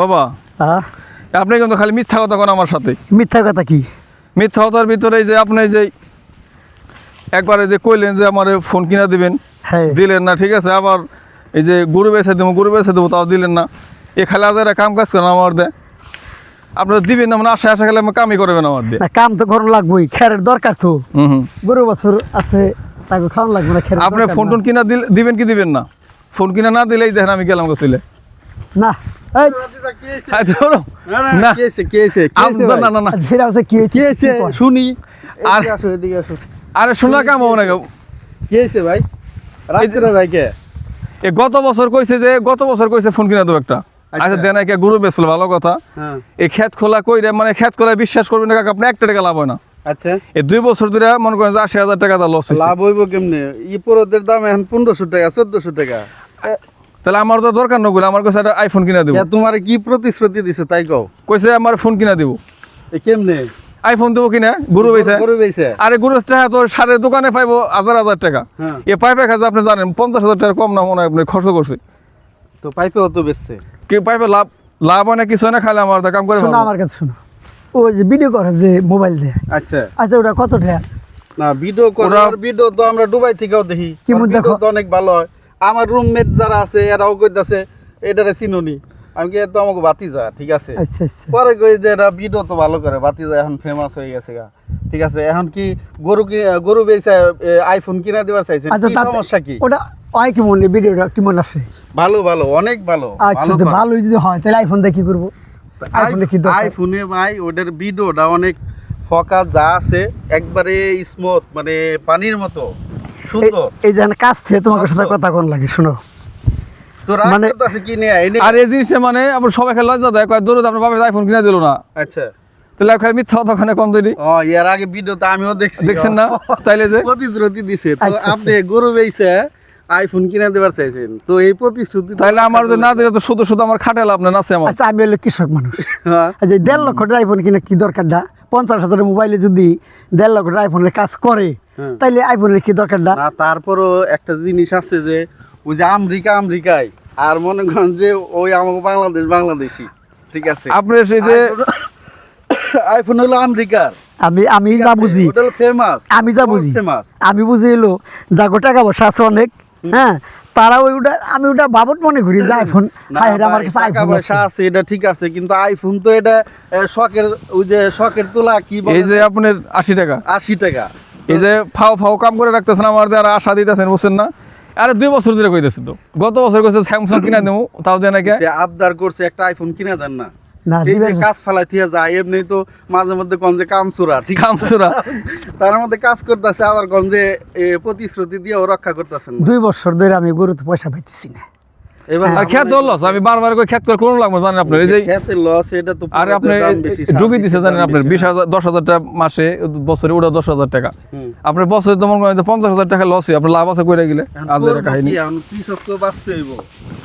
বাবা হ্যাঁ আপনি কিন্তু খালি মিথ্যা কথা কোন আমার সাথে। মিথ্যা কথা কি? মিথ্যা কথার ভিতরে এই যে আপনি যে একবারে যে কইলেন যে আমার ফোন কিনা দিবেন হ্যাঁ। দিলেন না ঠিক আছে? আবার এই যে গরু বেছে দেবো গরু বেছে দেবো তাও দিলেন না। এ খালি আজ কাম কাজ করেন আমার দে। আপনারা দিবেন না মানে আশা আশা খালি কামই করবেন আমার দিয়ে কাম তো করুন লাগবেই খেরের দরকার তো। গরু বছর আছে তাকে খাওয়ান লাগবে না খেরের আপনি ফোন টোন কিনা দিবেন কি দিবেন না? ফোন কিনা না দিলেই দেখেন আমি গেলাম গোসলে না শুনি। আর- শোনা কাম হবে না কি হয়েছে ভাই? রাত্রে যায় কে? এ গত বছর কইছে যে গত বছর কইছে ফোন কিনা দেবো একটা। আচ্ছা। আচ্ছা। দেন একে গরু বেচল ভালো কথা। হ্যাঁ। এই খেত খোলা কইরে মানে খেত খোলা বিশ্বাস করবেন না কাকা আপনি একটা টাকা লাভ হয় না। আচ্ছা। এই দুই বছর ধরে মনে করেন যে আশি হাজার টাকা দা লস লাভ হইব কেমনে? ই পরদের দাম এখন পনেরোশো টাকা চোদ্দশো টাকা। তাহলে আমার তো দরকার নগুলো আমার কাছে একটা আইফোন কিনা দেবো। তোমার কি প্রতিশ্রুতি দিছে তাই কও? কইছে আমার ফোন কিনা দেবো। এ কেমনে? আইফোন দেবো কিনা গরু বেচে। গরু বেচে। আরে গরু টাকা তো সারের দোকানে পাইবো হাজার হাজার টাকা। হ্যাঁ। এ পাইপে খাচ্ছে আপনি জানেন পঞ্চাশ হাজার টাকা কম না মনে হয় আপনি খরচ করছে। তো পাইপে অত বেচছে? কি পাইপে লাভ লাভ হয় না কিছু হয় না খালে আমার কাম করে শোনো। আমার কাছে শোনো। ওই যে ভিডিও করে যে মোবাইল দিয়ে। আচ্ছা। আচ্ছা ওটা কত টাকা? না ভিডিও ওরা- করার ভিডিও তো আমরা দুবাই থেকেও দেখি। কি ভিডিও তো অনেক ভালো হয়। আমার রুমমেট যারা আছে এরাও কইতাছে এটারে চিনুনি। আমি কি তো আমাকে বাতিজা ঠিক আছে? আচ্ছা আচ্ছা। পরে কই যে এরা ভিডিও তো ভালো করে বাতিজা এখন ফেমাস হয়ে গেছে গা। ঠিক আছে এখন কি গরু কি গরু বেচে আইফোন কিনা দিবার চাইছে? আচ্ছা কি সমস্যা কি? ওটা হয় কি মনে ভিডিওটা কেমন আসে? ভালো ভালো অনেক ভালো আচ্ছা তো ভালোই যদি হয় তাহলে আইফোন দিয়ে কি করব আইফোনে কি আইফোনে ভাই ওটার ভিডিওটা অনেক ফকা যা আছে একবারে স্মুথ মানে পানির মতো। সুন্দর। এই যে কাছ থেকে তোমাকে সাথে। কথা কোন লাগে শোনো। তো মানে- আর এই জিনিসটা মানে আপনার সবাই খেলে লজ্জা দেয় কয় দূরে আপনার বাবা আইফোন কিনা দিল না। আচ্ছা। তাহলে খালি মিথ্যা কথা কম তৈরি ও এর আগে ভিডিওতে আমিও দেখছি দেখছেন না? তাইলে যে প্রতিশ্রুতি দিছে। তো আচ্ছা, আপনি গরু বেইছে আইফোন কিনে দেবার চাইছেন। তো এই প্রতিশ্রুতি তো তাইলে আমার যে না দিলে তো শুধু শুধু আমার খাটে লাভ না নাচে আমার? আচ্ছা আমি হলো কৃষক মানুষ। হ্যাঁ। আচ্ছা দেড় লক্ষ টাকা আইফোন কিনে কি দরকার দা? পঞ্চাশ হাজারের মোবাইলে যদি দেড় লক্ষ টাকা আইফোনের কাজ করে হ্যাঁ। তাইলে আইফোনের কি দরকার না? তারপরও একটা জিনিস আছে যে ওই যে আমেরিকা আমেরিকায় আর মনে করেন যে ওই আমাকে বাংলাদেশ বাংলাদেশি ঠিক আছে? আপনার সেই যে আইফোন হলো আমেরিকার। আমি আমি যা বুঝি। ফেমাস আমি যা বুঝি। ফেমাস আমি বুঝি এলো যাগো টাকা পয়সা আছে অনেক হ্যাঁ? তারা ওই ওটা আমি ওটা বাবদ মনে করি যে আইফোন হাই আমার কাছে আইফোন পয়সা আছে। এটা ঠিক আছে কিন্তু আইফোন তো এটা শখের ওই যে শখের তোলা কি এই যে আপনার আশি টাকা। আশি টাকা। এই যে ফাও ফাও কাম করে রাখতেছেন আমার দিয়ে আর আশা দিতেছেন বুঝছেন না? আরে দুই বছর ধরে কইতেছে তো। গত বছর কইছে স্যামসাং কিনা দেবো তাও দেয় নাকি যে আবদার করছে একটা আইফোন কিনা দেন না। না এই যে দিবেন না। কাজ ফালাই যায় এমনি তো মাঝে মধ্যে কোন কামচুরা ঠিক আছে? তার মধ্যে কাজ করতেছে আবার কোন যে এ, প্রতিশ্রুতি রক্ষা করতেছেন দুই বছর ধরে আমি গরুতে পয়সা পাইতেছি না। খেত লস আমি বারবার কই খেত করে কোন লাগবে জানেন আপনার এই যে খেতে লস এটা তো আরে পুরোতে আপনি ডুবি দিছে জানেন আপনার বিশ হাজার দশ হাজার টাকা মাসে বছরে ওটা দশ হাজার টাকা। আপনার বছরে তো মনে করেন পঞ্চাশ হাজার টাকা লস আপনার লাভ আছে কইরা গেলে আজ কাহিনী। কৃষক তো বাঁচতে হইব।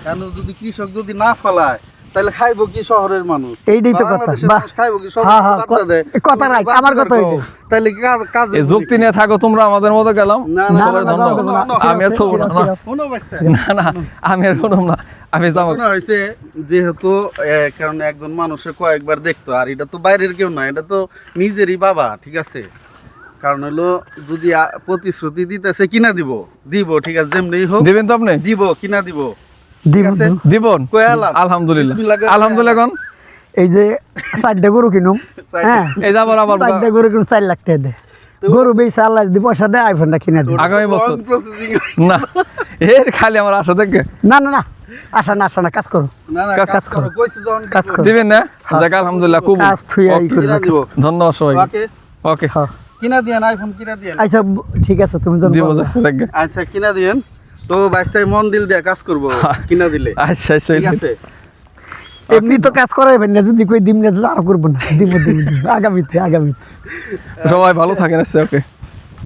এখন যদি কৃষক যদি না ফলায় তাহলে খাইবো কি শহরের মানুষ? এইটাই তো কথা। মানুষ খাইবো কি দেয়। কথা বার্তা আমার কথা। হইল। তাহলে কাজ কাজ এই যুক্তি নিয়ে থাকো তোমরা আমাদের মতো গেলাম? না, না, না, না, ধন্যবাদ না, না, না, আমি আর থবো না না। না। না আমি আর না আমি যাব। মনে হয়েছে যেহেতু কারণ একজন মানুষের কয়েকবার দেখতো আর এটা তো বাইরের কেউ না এটা তো নিজেরই বাবা ঠিক আছে? কারণ হলো যদি প্রতিশ্রুতি দিতেছে কিনা দিব? দিব ঠিক আছে যেমনি হোক। দিবেন তো আপনি? দিব কিনা? দিব। দিবন আলহামদুলিল্লাহ। আলহামদুলিল্লাহ কোন। এই যে চারটা গরু কিনুম হ্যাঁ? এই যাবার আবার চারটা গরু কিনুম চার লাখ টাকা দেয় গরু বেশি আল্লাহ যদি পয়সা দেয় আইফোনটা কিনে দেয় আগামী বছর। না এর খালি আমার আশা দেখে। না না না। আসা না আসা না কাজ করো। কাজ করো। কাজ করো। দিবেন না? যাক আলহামদুলিল্লাহ খুব কাজ থুইয়া ই করে। দিব। ধন্যবাদ সবাই ওকে। ওকে হ্যাঁ। কিনা দিয়েন আইফোন কিনা দিয়েন। আচ্ছা ঠিক আছে তুমি দেখে। আচ্ছা কিনা দিয়েন। তো বাইশটাই মন দিল দিয়ে কাজ করব কিনা দিলে। আচ্ছা আচ্ছা। ঠিক আছে? এমনি তো কাজ করাইবেন না যদি কই দিম না তো আরও করব না। দিব দিব আগামীতে আগামীতে। সবাই ভালো থাকেন আচ্ছা ওকে।